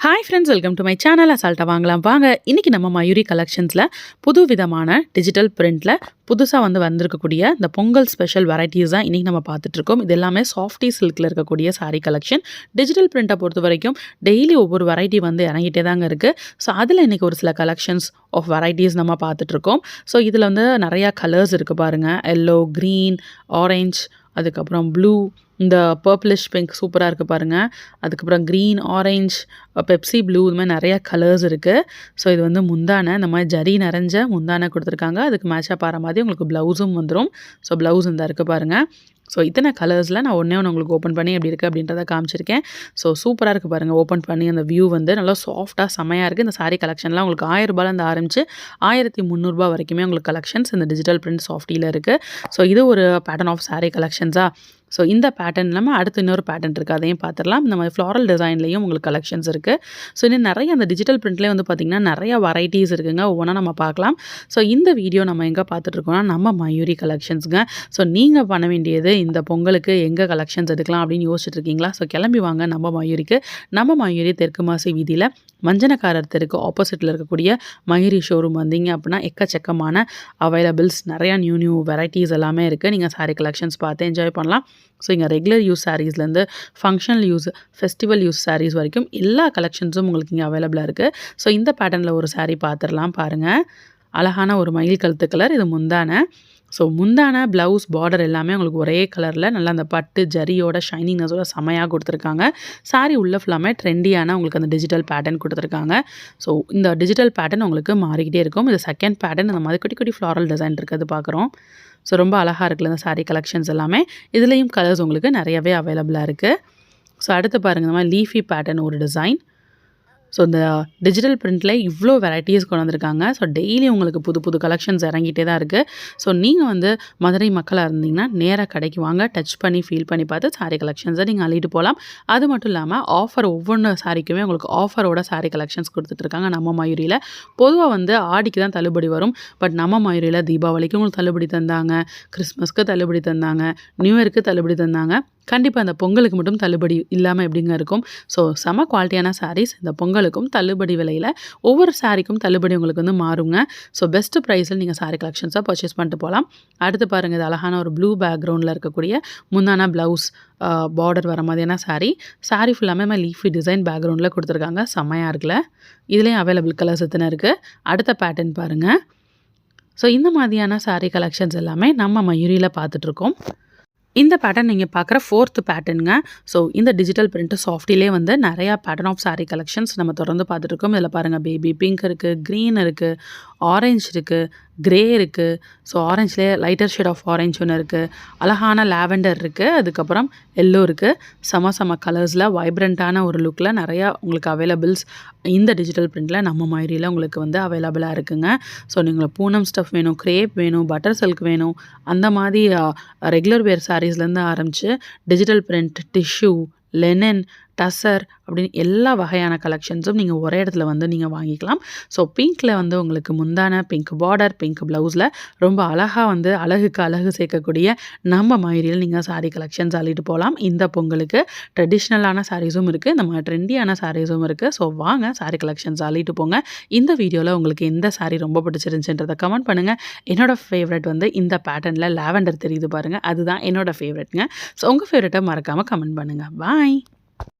Hi friends welcome to my channel அசால்ட்டாக வாங்கலாம். வாங்க இன்றைக்கி நம்ம மயூரி கலெக்ஷன்ஸில் புது விதமான டிஜிட்டல் பிரிண்டில் புதுசாக வந்து வந்திருக்கக்கூடிய இந்த பொங்கல் ஸ்பெஷல் வெரைட்டிஸ் தான் இன்றைக்கி நம்ம பார்த்துட்ருக்கோம் இது எல்லாமே சாஃப்டி சில்கில் இருக்கக்கூடிய சாரீ கலெக்ஷன் டிஜிட்டல் பிரிண்ட்டை பொறுத்த வரைக்கும் டெய்லி ஒவ்வொரு வெரைட்டி வந்து இறங்கிட்டே தாங்க இருக்குது ஸோ அதில் இன்றைக்கி ஒரு சில கலெக்ஷன்ஸ் ஆஃப் வெரைட்டிஸ் நம்ம பார்த்துட்ருக்கோம் ஸோ இதில் வந்து நிறையா கலர்ஸ் இருக்குது பாருங்கள் எல்லோ க்ரீன் ஆரஞ்ச் அதுக்கப்புறம் ப்ளூ இந்த பர்பிளிஷ் பிங்க் சூப்பராக இருக்குது பாருங்கள் அதுக்கப்புறம் க்ரீன் ஆரஞ்ச் பெப்சி ப்ளூ இது மாதிரி நிறையா கலர்ஸ் இருக்குது ஸோ இது வந்து முந்தானை இந்த மாதிரி ஜரி நிறைஞ்ச முந்தானை கொடுத்துருக்காங்க. அதுக்கு மேட்சாக பாரு மாதிரி உங்களுக்கு ப்ளவுஸும் வந்துடும் ஸோ ப்ளவுஸ் இந்த இருக்குது பாருங்கள் ஸோ இத்தனை கலர்ஸில் நான் ஒன்றே ஒன்று உங்களுக்கு ஓப்பன் பண்ணி எப்படி இருக்குது அப்படின்றத காமிச்சிருக்கேன். ஸோ சூப்பராக இருக்குது பாருங்கள் ஓப்பன் பண்ணி அந்த வியூ வந்து நல்லா சாஃப்ட்டாக செமையாக இருக்குது இந்த சாரீ கலெக்ஷன்லாம் உங்களுக்கு ஆயிரரூபாலேருந்து ஆரம்பிச்சு ஆயிரத்தி முந்நூறுபா வரைக்குமே உங்களுக்கு கலெக்ஷன்ஸ் இந்த டிஜிட்டல் பிரிண்ட் சாஃப்டியில் இருக்குது ஸோ இது ஒரு பேட்டர்ன் ஆஃப் சாரீ கலெக்ஷன்ஸாக ஸோ இந்த பேட்டர்ன் இல்லாமல் அடுத்து இன்னொரு பேட்டர்ன் இருக்குது அதையும் பார்த்துடலாம். இந்த மாதிரி ஃப்ளாரல் டிசைன்லேயும் உங்களுக்கு கலெக்ஷன்ஸ் இருக்குது ஸோ இன்னும் நிறைய அந்த டிஜிட்டல் பிரிண்ட்லேயே வந்து பார்த்திங்கன்னா நிறையா வெரைட்டிஸ் இருக்குங்க. ஒவ்வொன்றா நம்ம பார்க்கலாம் ஸோ இந்த வீடியோ நம்ம எங்கே பார்த்துட்ருக்கோம்னா நம்ம மயூரி கலெக்ஷன்ஸுங்க ஸோ நீங்கள் பண்ண வேண்டியது இந்த பொங்கலுக்கு எங்கே கலெக்ஷன்ஸ் எடுக்கலாம் அப்படின்னு யோசிச்சுட்டு இருக்கீங்களா? ஸோ கிளம்பி வாங்க நம்ம மயூரிக்கு. நம்ம மயூரி தெற்கு மாசி வீதியில் மஞ்சனக்காரர் தெருக்கு ஆப்போசிட்டில் இருக்கக்கூடிய மயூரி ஷோரூம் வந்தீங்க அப்படின்னா எக்கச்சக்கமான அவைலபிள்ஸ் நிறையா நியூ நியூ வெரைட்டிஸ் எல்லாமே இருக்குது நீங்கள் சாரீ கலெக்ஷன்ஸ் பார்த்து என்ஜாய் பண்ணலாம். ஸோ இங்கே regular use சாரீஸ்லேருந்து functional use festival use saris வரைக்கும் எல்லா கலெக்ஷன்ஸும் உங்களுக்கு இங்கே அவைலபிளாக இருக்குது ஸோ இந்த பேட்டர்னில் ஒரு சாரீ பார்த்துடலாம் பாருங்கள் அழகான ஒரு மயில் கழுத்து கலர் இது முந்தான. ஸோ முந்தான ப்ளவுஸ் பார்டர் எல்லாமே உங்களுக்கு ஒரே கலரில் நல்லா அந்த பட்டு ஜரியோட ஷைனிங்னஸோட செமையாக கொடுத்துருக்காங்க. சாரி உள்ள ஃபுல்லாமே ட்ரெண்டியான உங்களுக்கு அந்த டிஜிட்டல் பேட்டர்ன் கொடுத்துருக்காங்க. ஸோ இந்த டிஜிட்டல் பேட்டர்ன் உங்களுக்கு மாறிக்கிட்டே இருக்கும். இது செகண்ட் பேட்டர்ன் இந்த மாதிரி குட்டி குட்டி ஃப்ளாரல் டிசைன் இருக்கிறது பார்க்குறோம். ஸோ ரொம்ப அழகாக இருக்குல்ல இந்த சாரீ கலெக்ஷன்ஸ் எல்லாமே. இதுலேயும் கலர்ஸ் உங்களுக்கு நிறையவே அவைலபிளாக இருக்குது ஸோ அடுத்து பாருங்கள் இந்த மாதிரி லீஃபி பேட்டர்ன் ஒரு டிசைன் ஸோ இந்த டிஜிட்டல் பிரிண்ட்டில் இவ்வளோ வெரைட்டிஸ் கொண்டு வந்திருக்காங்க ஸோ டெய்லி உங்களுக்கு புது புது கலெக்ஷன்ஸ் இறங்கிட்டே தான் இருக்குது ஸோ நீங்கள் வந்து மதுரை மக்களாக இருந்தீங்கன்னா நேராக கடைக்கு வாங்க டச் பண்ணி ஃபீல் பண்ணி பார்த்து சாரீ கலெக்ஷன்ஸை நீங்கள் அள்ளிட்டு போகலாம் அது மட்டும் இல்லாமல் ஆஃபர் ஒவ்வொன்று சாரிக்குமே உங்களுக்கு ஆஃபரோட சாரீ கலெக்ஷன்ஸ் கொடுத்துட்ருக்காங்க நம்ம மயூரியில். பொதுவாக வந்து ஆடிக்கு தான் தள்ளுபடி வரும். பட் நம்ம மயூரியில் தீபாவளிக்கு உங்களுக்கு தள்ளுபடி தந்தாங்க கிறிஸ்மஸ்க்கு தள்ளுபடி தந்தாங்க நியூ இயருக்கு தள்ளுபடி தந்தாங்க. கண்டிப்பாக அந்த பொங்கலுக்கு மட்டும் தள்ளுபடி இல்லாமல் எப்படிங்க இருக்கும்? ஸோ செம குவாலிட்டியான சாரீஸ் இந்த பொங்கலுக்கும் தள்ளுபடி விலையில் ஒவ்வொரு சாரிக்கும் தள்ளுபடி உங்களுக்கு வந்து மாறுங்க. ஸோ பெஸ்ட்டு ப்ரைஸில் நீங்கள் சாரீ கலெக்ஷன்ஸாக பர்ச்சேஸ் பண்ணிட்டு போகலாம் அடுத்து பாருங்கள் இது அழகான ஒரு ப்ளூ பேக்ரவுண்டில் இருக்கக்கூடிய முந்தான ப்ளவுஸ் பார்டர் வர மாதிரியான சாரீ சாரீ ஃபுல்லாமே மாதிரி லீஃபி டிசைன் பேக்ரவுண்டில் கொடுத்துருக்காங்க. செம்மையாக இருக்குல்ல? இதுலேயும் அவைலபிள் கலர்ஸ் எத்தனை இருக்குது அடுத்த பேட்டர்ன் பாருங்கள் ஸோ இந்த மாதிரியான சாரீ கலெக்ஷன்ஸ் எல்லாமே நம்ம மயூரியில் பார்த்துட்ருக்கோம் இந்த பேட்டர்ன் நீங்கள் பார்க்குற ஃபோர்த்து பேட்டர்னுங்க ஸோ இந்த டிஜிட்டல் பிரிண்ட்டு சாஃப்டிலே வந்து நிறையா பேட்டர்ன் ஆஃப் சாரீ கலெக்ஷன்ஸ் நம்ம தொடர்ந்து பார்த்துட்ருக்கோம் இதில் பாருங்கள் பேபி பிங்க் இருக்குது க்ரீன் இருக்குது ஆரஞ்ச் இருக்குது க்ரே இருக்குது ஸோ ஆரஞ்ச்லேயே லைட்டர் ஷேட் ஆஃப் ஆரஞ்ச் ஒன்று இருக்குது அழகான லாவெண்டர் இருக்குது அதுக்கப்புறம் எல்லோ இருக்குது சம சம கலர்ஸில் வைப்ரண்ட்டான ஒரு லுக்கில் நிறையா உங்களுக்கு அவைலபிள்ஸ் இந்த டிஜிட்டல் பிரிண்டில் நம்ம மாதிரியில் உங்களுக்கு வந்து அவைலபிளாக இருக்குங்க. ஸோ நீங்கள் பூனம் ஸ்டஃப் வேணும் க்ரேப் வேணும் பட்டர் சில்க் வேணும் அந்த மாதிரி ரெகுலர் வேர் சாரீஸ்லேருந்து ஆரம்பித்து digital print tissue linen tussar அப்படின்னு எல்லா வகையான கலெக்ஷன்ஸும் நீங்கள் ஒரே இடத்துல வந்து நீங்கள் வாங்கிக்கலாம். ஸோ பிங்க்கில் வந்து உங்களுக்கு முந்தான பிங்க் பார்டர் பிங்க் ப்ளவுஸில் ரொம்ப அழகாக வந்து அழகுக்கு அழகு சேர்க்கக்கூடிய நம்ம மயிரில் நீங்கள் சாரீ கலெக்ஷன்ஸ் அள்ளிட்டு போகலாம் இந்த பொங்கலுக்கு ட்ரெடிஷ்னலான சாரீஸும் இருக்குது நம்ம ட்ரெண்டியான சாரீஸும் இருக்குது ஸோ வாங்க சாரீ கலெக்ஷன்ஸ் அள்ளிட்டு போங்க. இந்த வீடியோவில் உங்களுக்கு எந்த சாரீ ரொம்ப பிடிச்சிருந்துச்சுன்றதை கமெண்ட் பண்ணுங்கள் என்னோட ஃபேவரட் வந்து இந்த பேட்டர்னில் லாவெண்டர் தெரியுது பாருங்கள் அதுதான் என்னோடய ஃபேவரெட்ங்க ஸோ உங்கள் ஃபேவரெட்டை மறக்காமல் கமெண்ட் பண்ணுங்கள் பாய்